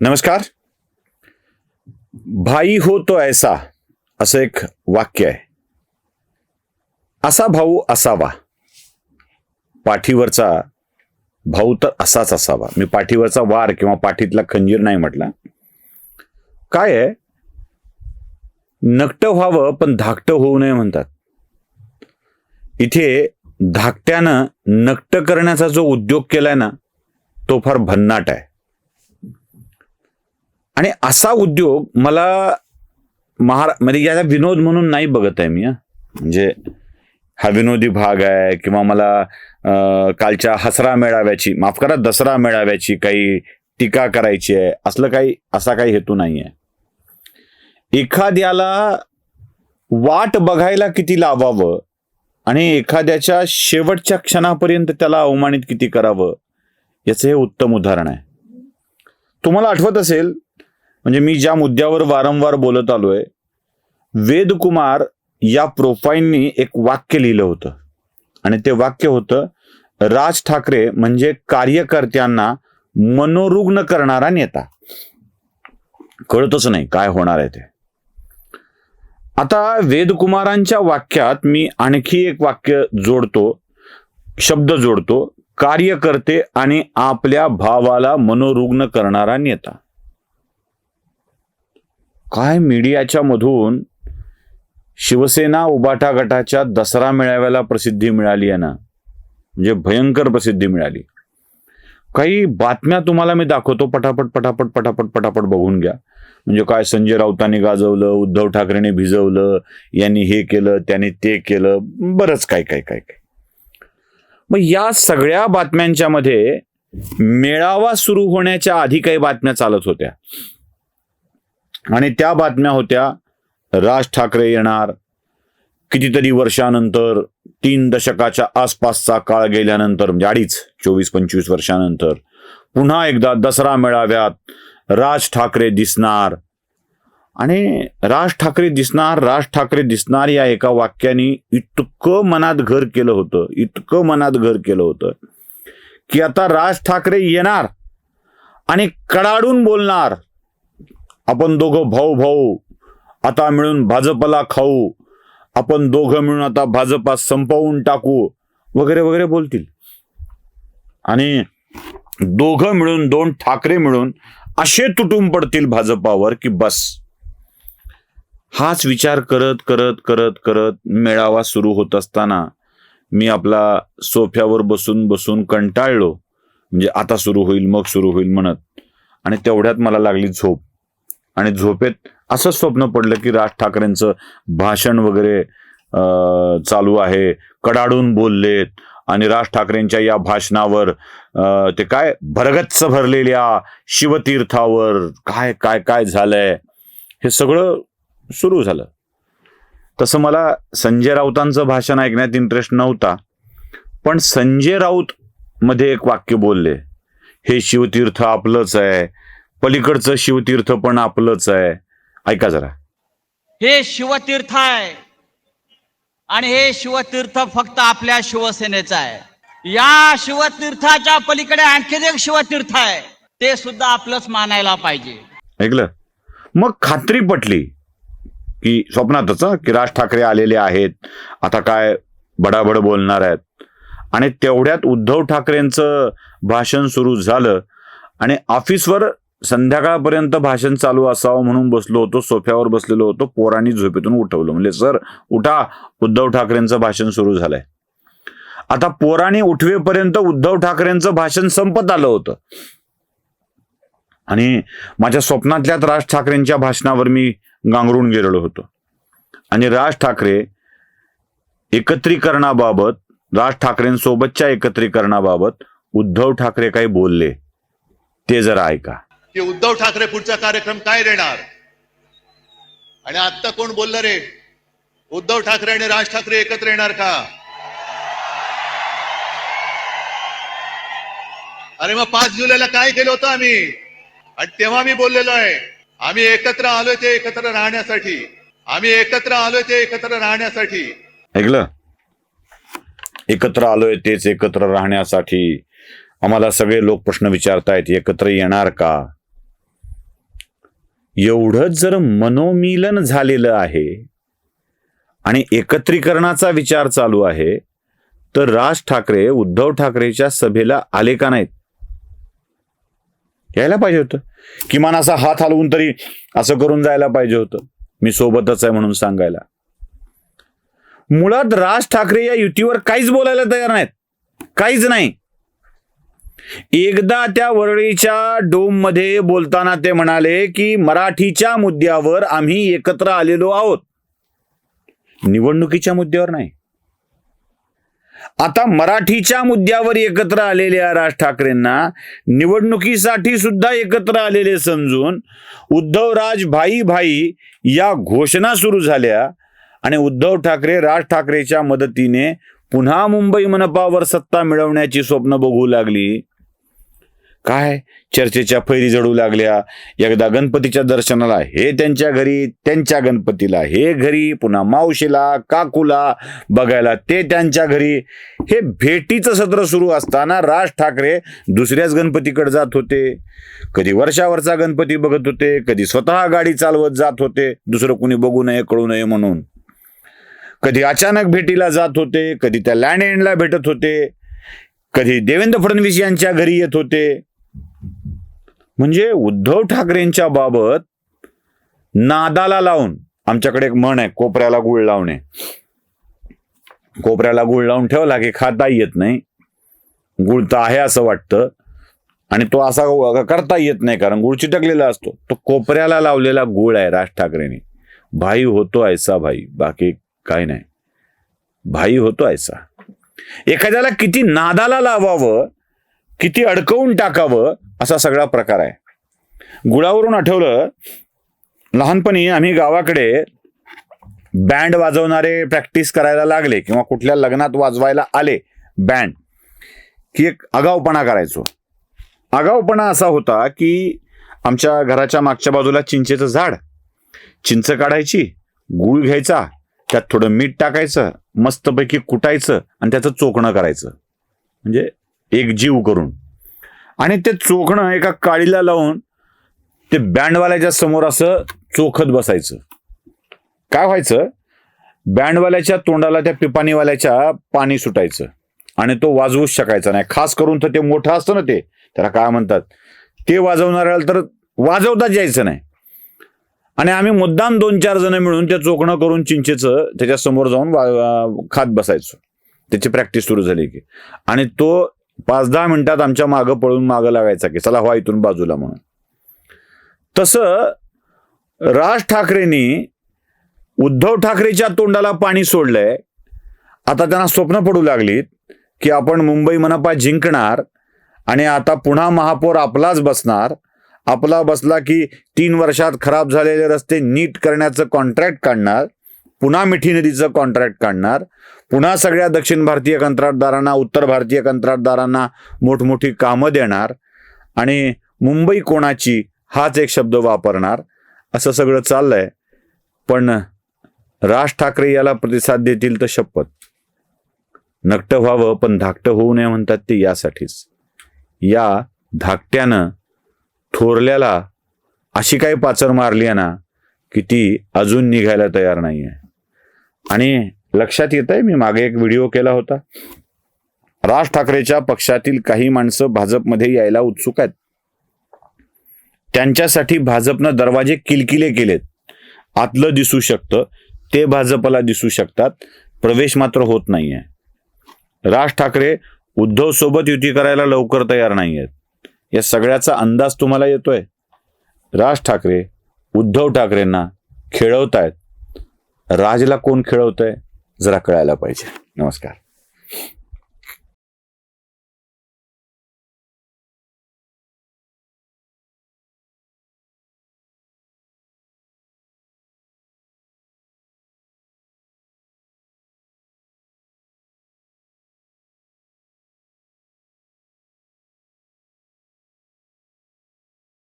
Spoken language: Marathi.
नमस्कार. भाई हो तो ऐसा असं एक वाक्य आहे. असा भाऊ असावा. पाठीवरचा भाऊ तर असाच असावा. मी पाठीवरचा वार किंवा पाठीतला खंजीर नाही म्हटला. काय आहे? नकटं व्हावं पण धाकटं होऊ नये म्हणतात. इथे धाकट्यानं नकटं करण्याचा जो उद्योग केलाय ना तो फार भन्नाट आहे. आणि असा उद्योग मला महारा म्हणजे याला विनोद म्हणून नाही बघत आहे मी म्हणजे हा विनोदी भाग आहे किंवा मला कालच्या हसरा मेळाव्याची माफ करा दसरा मेळाव्याची काही टीका करायची आहे असलं काही असा काही हेतू नाही आहे. एखाद्याला वाट बघायला किती लावावं आणि एखाद्याच्या शेवटच्या क्षणापर्यंत त्याला अवमानित किती करावं याचं हे उत्तम उदाहरण आहे. तुम्हाला आठवत असेल म्हणजे मी ज्या मुद्द्यावर वारंवार बोलत आलोय वेदकुमार या प्रोफाईलनी एक वाक्य लिहिलं होतं. आणि ते वाक्य होतं राज ठाकरे म्हणजे कार्यकर्त्यांना मनोरुग्ण करणारा नेता. कळतच नाही काय होणार आहे ते. आता वेदकुमारांच्या वाक्यात मी आणखी एक वाक्य जोडतो शब्द जोडतो कार्यकर्ते आणि आपल्या भावाला मनोरुग्ण करणारा नेता. काय मीडियाच्या मधून शिवसेना उबाटा गटाच्या दसरा मेळाव्याला प्रसिद्धी मिळाली आहे ना? म्हणजे भयंकर प्रसिद्धी मिळाली. काही बातम्या तुम्हाला मी दाखवतो पटापट पटापट पटापट पटापट बघून घ्या. म्हणजे काय संजय राऊतांनी गाजवलं उद्धव ठाकरेने भिजवलं यांनी हे केलं त्यांनी ते केलं बरंच काय काय काय काय. मग या सगळ्या बातम्यांच्या मध्ये मेळावा सुरू होण्याच्या आधी काही बातम्या चालत होत्या. आणि त्या बातम्या होत्या राज ठाकरे येणार कितीतरी वर्षानंतर तीन दशकाच्या आसपासचा काळ गेल्यानंतर म्हणजे अडीच चोवीस पंचवीस वर्षानंतर पुन्हा एकदा दसरा मेळाव्यात राज ठाकरे दिसणार. आणि राज ठाकरे दिसणार राज ठाकरे दिसणार या एका वाक्याने इतकं मनात घर केलं होतं इतकं मनात घर केलं होतं की आता राज ठाकरे येणार आणि कडाडून बोलणार. आपण दोघं भाऊ भाऊ आता मिळून भाजपला खाऊ. आपण दोघं मिळून आता भाजपा संपवून टाकू. वगैरे वगैरे बोलतील. आणि दोघं मिळून दोन ठाकरे मिळून असे तुटून पडतील भाजपावर की बस. हाच विचार करत करत करत करत मेळावा सुरू होत असताना मी आपला सोफ्यावर बसून बसून कंटाळलो. म्हणजे आता सुरू होईल मग सुरू होईल म्हणत. आणि तेवढ्यात मला लागली झोप. आणि झोपेत असं स्वप्न पडलं की राज ठाकरेंचं भाषण वगैरे चालू आहे. कडाडून बोललेत आणि राज ठाकरेंच्या या भाषणावर ते काय भरगच्च भरलेल्या शिवतीर्थावर काय काय काय झालंय हे सगळं सुरू झालं. तसं मला संजय राऊतांचं भाषण ऐकण्यात इंटरेस्ट नव्हता पण संजय राऊत मध्ये एक वाक्य बोलले हे शिवतीर्थ आपलंच आहे. पलीकडचं शिवतीर्थ पण आपलंच आहे. ऐका जरा. हे शिवतीर्थ आहे. आणि हे शिवतीर्थ फक्त आपल्या शिवसेनेचं आहे. या शिवतीर्थाच्या पलीकडे आणखीन एक शिवतीर्थ आहे. ते सुद्धा आपलंच मानायला पाहिजे. ऐकलं? मग खात्री पटली की स्वप्नातच की राज ठाकरे आलेले आहेत. आता काय बडाबड बोलणार आहेत. आणि तेवढ्यात उद्धव ठाकरेंचं भाषण सुरू झालं. आणि ऑफिसवर संध्याकाळपर्यंत भाषण चालू असावं म्हणून बसलो होतो सोफ्यावर बसलेलो होतो पोरांनी झोपेतून उठवलं. म्हणजे सर उठा उद्धव ठाकरेंचं भाषण सुरू झालंय. आता पोरांनी उठवेपर्यंत उद्धव ठाकरेंचं भाषण संपत आलं होतं. आणि माझ्या स्वप्नातल्याच राज ठाकरेंच्या भाषणावर मी गांगरून गेलेलो होतो. आणि राज ठाकरे एकत्रीकरणाबाबत राज ठाकरेंसोबतच्या एकत्रीकरणाबाबत उद्धव ठाकरे काही बोलले ते जरा ऐका. की उद्धव ठाकरे पुढचा कार्यक्रम काय देणार? आणि आता कोण बोललं रे? उद्धव ठाकरे आणि राज ठाकरे एकत्र येणार का? अरे मग पाच जुलैला काय केलं होतं आम्ही? आणि तेव्हा मी बोललेलो आहे आम्ही एकत्र आलोय ते एकत्र राहण्यासाठी. आम्ही एकत्र आलोय ते एकत्र राहण्यासाठी. ऐकलं? एकत्र आलोय तेच एकत्र राहण्यासाठी. आम्हाला सगळे लोक प्रश्न विचारतायत एकत्र येणार का? एवढंच जर मनोमिलन झालेलं आहे आणि एकत्रीकरणाचा विचार चालू आहे तर राज ठाकरे उद्धव ठाकरेच्या सभेला आले का नाहीत? यायला पाहिजे होतं. किमान असा हात हलवून तरी असं करून जायला पाहिजे होतं. मी सोबतच आहे म्हणून सांगायला. मुळात राज ठाकरे या युतीवर काहीच बोलायला तयार नाहीत. काहीच नाही. एकदा त्या वरळीच्या डोममध्ये बोलताना ते म्हणाले की मराठीच्या मुद्द्यावर आम्ही एकत्र आलेलो आहोत. निवडणुकीच्या मुद्द्यावर नाही. आता मराठीच्या मुद्द्यावर एकत्र आलेल्या राज ठाकरेंना निवडणुकीसाठी सुद्धा एकत्र आलेले समजून उद्धवराज भाई भाई या घोषणा सुरू झाल्या आणि उद्धव ठाकरे राज ठाकरेच्या मदतीने पुन्हा मुंबई मनपावर सत्ता मिळवण्याची स्वप्न बघू लागली. काय? चर्चेच्या फैरी जडू लागल्या. एकदा गणपतीच्या दर्शनाला हे त्यांच्या घरी त्यांच्या गणपतीला हे घरी पुन्हा मावशीला काकूला बघायला ते त्यांच्या घरी. हे भेटीचं सत्र सुरू असताना राज ठाकरे दुसऱ्याच गणपतीकडे जात होते. कधी वर्षावरचा गणपती बघत होते कधी स्वतः गाडी चालवत जात होते. दुसरं कुणी बघू नये कळू नये म्हणून. कधी अचानक भेटीला जात होते कधी त्या लँड एंडला भेटत होते कधी देवेंद्र फडणवीस यांच्या घरी येत होते. म्हणजे उद्धव ठाकरेंच्या बाबत नादाला लावून आमच्याकडे एक म्हण आहे कोपऱ्याला गुळ लावणे. कोपऱ्याला गुळ लावून ठेवला की खाता येत नाही. गुळ तर आहे असं वाटतं. आणि तो असा करता येत नाही कारण गुळ चिटकलेला असतो. तो कोपऱ्याला लावलेला गुळ आहे राज ठाकरेंनी. भाई होतो ऐसा भाई बाकी काय नाही. भाई होतो ऐसा. एखाद्याला किती नादाला लावावं किती अडकवून टाकावं असा सगळा प्रकार आहे. गुळावरून आठवलं लहानपणी आम्ही गावाकडे बँड वाजवणारे प्रॅक्टिस करायला लागले किंवा कुठल्या लग्नात वाजवायला आले बँड की एक आगाऊपणा करायचो. आगाऊपणा असा होता की आमच्या घराच्या मागच्या बाजूला चिंचेचं झाड. चिंच काढायची गूळ घ्यायचा त्यात थोडं मीठ टाकायचं मस्तपैकी कुटायचं आणि त्याचं चोखणं करायचं. म्हणजे एक जीव करून. आणि ते चोखणं एका काळीला लावून ते बँडवाल्याच्या समोर असं चोखत बसायचं. काय व्हायचं? बँडवाल्याच्या तोंडाला त्या पिपाणीवाल्याच्या पाणी सुटायचं आणि तो वाजवूच शकायचा नाही. खास करून तर ते मोठं असतं ना ते त्याला काय म्हणतात? ते वाजवणाऱ्याला तर वाजवताच यायचं नाही. आणि आम्ही मुद्दाम दोन चार जण मिळून ते चोखणं करून चिंचेचं त्याच्यासमोर जाऊन वा- खात बसायचो. त्याची प्रॅक्टिस सुरू झाली की. आणि तो पाच दहा मिनिटात आमच्या मागं पळून मागं लागायचा की चला व्हा इथून बाजूला म्हणून. तसं राज ठाकरेंनी उद्धव ठाकरेच्या तोंडाला पाणी सोडलंय. आता त्यांना स्वप्न पडू लागलीत की आपण मुंबई मनपा जिंकणार आणि आता पुन्हा महापौर आपलाच बसणार. आपला बसला की तीन वर्षात खराब झालेले रस्ते नीट करण्याचं कॉन्ट्रॅक्ट काढणार पुन्हा मिठी नदीचं कॉन्ट्रॅक्ट काढणार पुन्हा सगळ्या दक्षिण भारतीय कंत्राटदारांना उत्तर भारतीय कंत्राटदारांना मोठमोठी कामं देणार आणि मुंबई कोणाची हाच एक शब्द वापरणार असं सगळं चाललंय. पण राज ठाकरे याला प्रतिसाद देतील तर शपथ. नकटं व्हावं पण धाकटं होऊ नये म्हणतात ते यासाठीच. या धाकट्यानं थोरल्याला अशी काही पाचर मारली आहे ना की ती अजून निघायला तयार नाहीये. आणि लक्षात येत आहे मी मागे एक व्हिडिओ केला होता. राज ठाकरेच्या पक्षातील काही माणसं भाजपमध्ये यायला उत्सुक आहेत. त्यांच्यासाठी भाजपनं दरवाजे किलकिले केलेत. आतलं दिसू शकतं ते भाजपला दिसू शकतात. प्रवेश मात्र होत नाहीये. राज ठाकरे उद्धव सोबत युती करायला लवकर तयार नाही आहेत या सगळ्याचा अंदाज तुम्हाला येतोय. राज ठाकरे उद्धव ठाकरेंना खेळवतायत. राजला कोण खेळवतंय? जरा कळायला पाहिजे. नमस्कार.